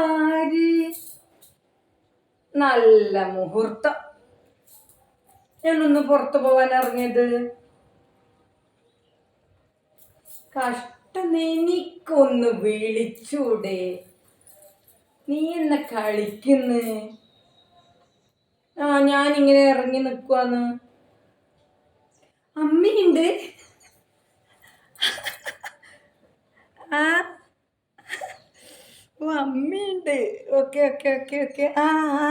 ആര് നല്ല മുഹൂർത്തം. ഞാനൊന്ന് പുറത്തു പോവാൻ ഇറങ്ങിയത്. കഷ്ടം എനിക്കൊന്ന് വിളിച്ചൂടെ. നീ എന്നെ കളിക്കുന്നു. ആ ഞാനിങ്ങനെ ഇറങ്ങി നിൽക്കുവാന്ന് അമ്മയുണ്ട്. ആ അമ്മയുണ്ട്. Okay okay okay okay. ആ ആ.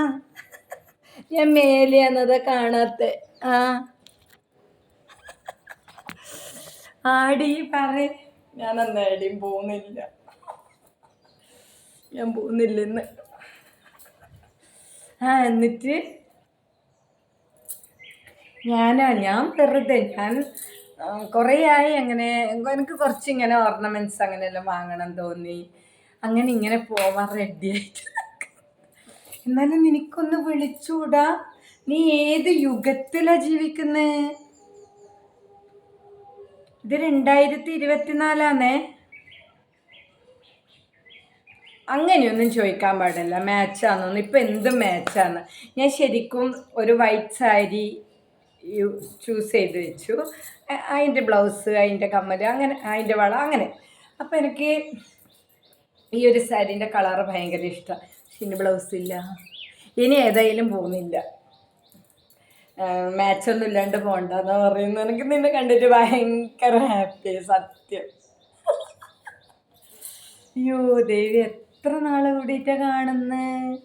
ഞാൻ മേലെയാണത് കാണാത്ത. ആ. ആടി പറ ഞാൻ അന്ന് പോകുന്നില്ല. ഞാൻ പോകുന്നില്ല ഇന്ന് ആ എന്നിട്ട്? ഞാനാ ഞാൻ വെറുതെ. ഞാൻ കുറേ ആയി അങ്ങനെ എനിക്ക് കുറച്ച് ഇങ്ങനെ ഓർണമെന്റ്സ് അങ്ങനെയെല്ലാം വാങ്ങണം തോന്നി. അങ്ങനെ ഇങ്ങനെ പോവാൻ റെഡി ആയിട്ട്. എന്നാലും നിനക്കൊന്ന് വിളിച്ചൂടാ. നീ ഏത് യുഗത്തിലാ ജീവിക്കുന്നത് ഇത് രണ്ടായിരത്തി ഇരുപത്തിനാലാന്നേ അങ്ങനെയൊന്നും ചോദിക്കാൻ പാടില്ല. മാച്ചാണെന്ന് ഇപ്പം എന്ത് മാച്ചാണ് ഞാൻ ശരിക്കും ഒരു വൈറ്റ് സാരി ചൂസ് ചെയ്ത് വെച്ചു. അതിന്റെ ബ്ലൗസ് അതിന്റെ കമ്മൽ അങ്ങനെ അതിന്റെ വള അങ്ങനെ. അപ്പം എനിക്ക് ഈ ഒരു സാരീന്റെ കളറ് ഭയങ്കര ഇഷ്ടമാണ് പിന്നെ ബ്ലൗസ് ഇല്ല. ഇനി ഏതായാലും പോകുന്നില്ല. മാച്ചൊന്നും ഇല്ലാണ്ട് പോകണ്ടെന്ന് പറയുന്നു എനിക്ക് നിന്നെ കണ്ടിട്ട് ഭയങ്കര ഹാപ്പി സത്യം. അയ്യോ ദേവി എത്ര നാളെ കൂടിയിട്ടാ കാണുന്നത്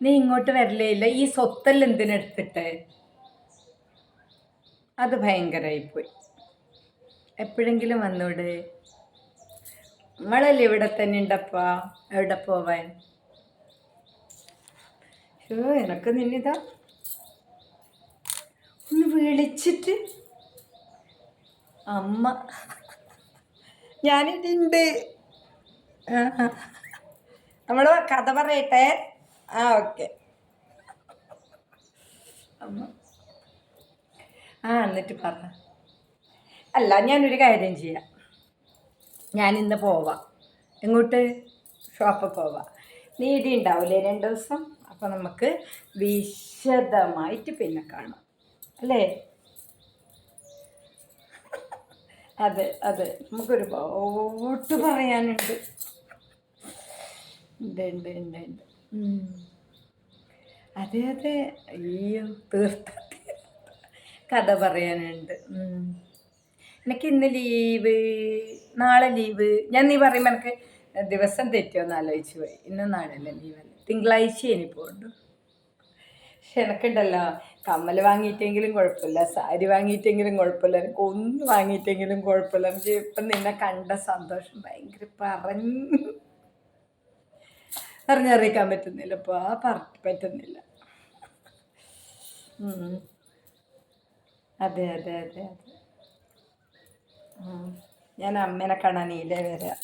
നീ ഇങ്ങോട്ട് വരലേ ഇല്ല. ഈ സ്വത്തെല്ലാം എന്തിനെടുത്തിട്ട് അത് ഭയങ്കരമായിപ്പോയി എപ്പോഴെങ്കിലും വന്നൂടെ. നമ്മളല്ലേ ഇവിടെ തന്നെ ഉണ്ടപ്പാ? എവിടെ പോവാൻ? ഷോ എനക്ക് നിന്നിതാ. ഒന്ന് വിളിച്ചിട്ട്. അമ്മ. ഞാനിതുണ്ട്. നമ്മൾ കഥ പറയട്ടെ? ആ ഓക്കെ. അമ്മ. ആ എന്നിട്ട് പറ. അല്ല ഞാനൊരു കാര്യം ചെയ്യാം. ഞാൻ ഇന്ന് പോവാം. എങ്ങോട്ട്? ഷോപ്പിൽ പോവാം. നീതി ഉണ്ടാവില്ലേ രണ്ട് ദിവസം? അപ്പോൾ നമുക്ക് വിശദമായിട്ട് പിന്നെ കാണാം. അല്ലേ? അതെ അതെ. നമുക്കൊരു ബോട്ട് പറയാനുണ്ട്. ഉണ്ട് ഉണ്ട് ഉണ്ട് ഉണ്ട്. അതെ അതെ. അയ്യോ തീർത്ത കഥ പറയാനുണ്ട്. എനിക്ക് ഇന്ന് ലീവ് നാളെ ലീവ് ഞാൻ നീ പറയുമ്പോൾ എനിക്ക് ദിവസം തെറ്റുമെന്ന് ആലോചിച്ച് പോയി. ഇന്ന് നാളെയല്ല ലീവല്ല തിങ്കളാഴ്ച ഇനി പോകുന്നു പക്ഷെ എനക്കുണ്ടല്ലോ കമ്മൽ വാങ്ങിയിട്ടെങ്കിലും കുഴപ്പമില്ല സാരി വാങ്ങിയിട്ടെങ്കിലും കുഴപ്പമില്ല എനിക്ക് ഒന്ന് വാങ്ങിയിട്ടെങ്കിലും കുഴപ്പമില്ല. എനിക്ക് ഇപ്പം നിന്നെ കണ്ട സന്തോഷം ഭയങ്കര പറഞ്ഞു. പറഞ്ഞറിയിക്കാൻ പറ്റുന്നില്ല ഇപ്പോൾ ആ പറ പറ്റുന്നില്ല. അതെ അതെ അതെ അതെ. ഞാൻ അമ്മേനെ കാണാൻ നീലേ വരാം.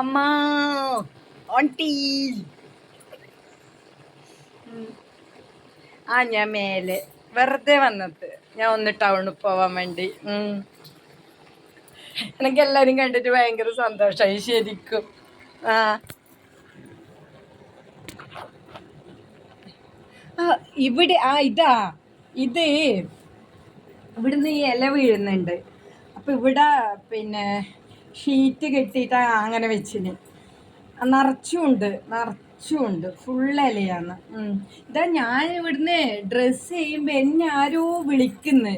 അമ്മ ഓണ്ടി ആ ഞാൻ മേലെ. വെറുതെ വന്നത്. ഞാൻ ഒന്ന് ടൗണിൽ പോവാൻ വേണ്ടി. എനിക്ക് എല്ലാവരും കണ്ടിട്ട് ഭയങ്കര സന്തോഷമായി ശരിക്കും. ആ. ഇവിടെ ആ ഇതാ. ഇത് ഇവിടുന്ന് ഈ ഇല വീഴുന്നുണ്ട്. അപ്പൊ ഇവിടെ പിന്നെ ഷീറ്റ് കെട്ടിയിട്ട് അങ്ങനെ വെച്ചിന്. നിറച്ചുമുണ്ട് നിറച്ചുമുണ്ട് ഫുൾ ഇലയാണ്. ഉം. ഇതാ ഞാൻ ഇവിടുന്ന് ഡ്രസ് ചെയ്യുമ്പോൾ എന്നെ ആരോ വിളിക്കുന്നു.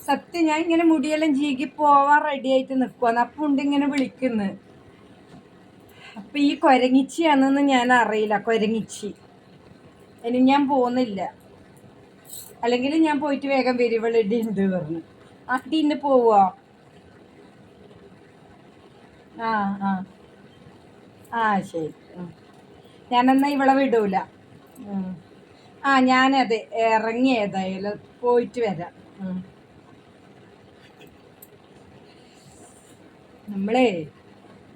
സത്യം ഞാൻ ഇങ്ങനെ മുടിയെല്ലാം ജീകി പോവാൻ റെഡി ആയിട്ട് നിൽക്കുവാന്ന് അപ്പം ഉണ്ട് ഇങ്ങനെ വിളിക്കുന്നു. അപ്പൊ ഈ കൊരങ്ങിച്ചിയാണെന്ന് ഞാൻ അറിയില്ല. കൊരങ്ങിച്ചി. ഇനി ഞാൻ പോകുന്നില്ല അല്ലെങ്കിൽ ഞാൻ പോയിട്ട് വേഗം വരും ഇവിടെ ഇടി ഉണ്ട് പറഞ്ഞു. ആ ഇന്ന് പോവോ. ആ ആ. ആ ശരി. ഞാനെന്നാ ഇവിടെ വിടൂല. ആ ഞാനതെ ഇറങ്ങി ഏതായാലും പോയിട്ട് വരാം. നമ്മളേ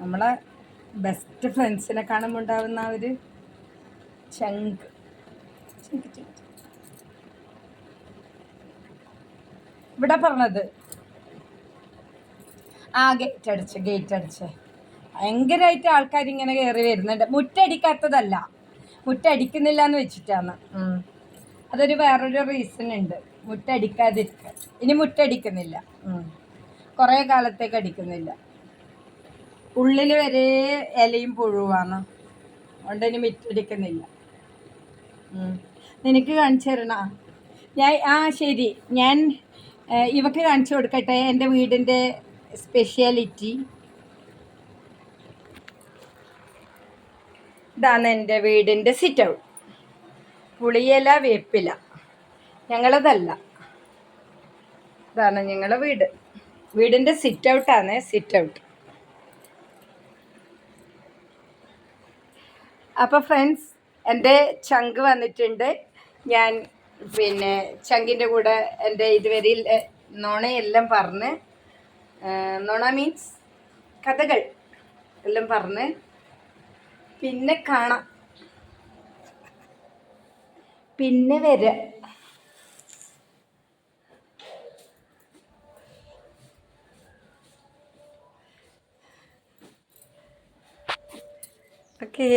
നമ്മളെ ബെസ്റ്റ് ഫ്രണ്ട്സിനെ കാണുമ്പോൾ ഉണ്ടാവുന്ന ഒരു ചങ്ക്. ഇവിടെ പറഞ്ഞത് ആ ഗേറ്റ് അടിച്ച് ഗേറ്റ് അടിച്ച് ഭയങ്കരമായിട്ട് ആൾക്കാർ ഇങ്ങനെ കയറി വരുന്നുണ്ട്. മുറ്റടിക്കാത്തതല്ല. മുറ്റടിക്കുന്നില്ല എന്ന് വെച്ചിട്ടാണ് അതൊരു വേറൊരു റീസൺ ഉണ്ട്. മുട്ടടിക്കാതിരിക്ക ഇനി മുട്ടടിക്കുന്നില്ല. കുറേ കാലത്തേക്ക് അടിക്കുന്നില്ല. ഉള്ളിൽ വരെ ഇലയും പുഴുവാണ്. അതുകൊണ്ട് ഇനി മുറ്റടിക്കുന്നില്ല. നിനക്ക് കാണിച്ചു തരണ? ഞാൻ ആ ശരി. ഞാൻ ഇവക്ക് കാണിച്ചു കൊടുക്കട്ടെ. എന്റെ വീടിന്റെ സ്പെഷ്യാലിറ്റി ഇതാണ് എന്റെ വീടിന്റെ സിറ്റ് ഔട്ട് പുളിയില വേപ്പില. ഞങ്ങളതല്ല. ഇതാണ് ഞങ്ങളെ വീട്. വീടിന്റെ സിറ്റ് ഔട്ടാണ് സിറ്റ് ഔട്ട് അപ്പോൾ ഫ്രണ്ട്സ് എന്റെ ചങ്ക് വന്നിട്ടുണ്ട്. ഞാൻ പിന്നെ ചങ്കിന്റെ കൂടെ എന്റെ ഇതുവരെ നുണയെല്ലാം പറഞ്ഞ് നുണ മീൻസ് കഥകൾ എല്ലാം പറഞ്ഞ് പിന്നെ കാണാം. പിന്നെ വരാം. ഓക്കേ.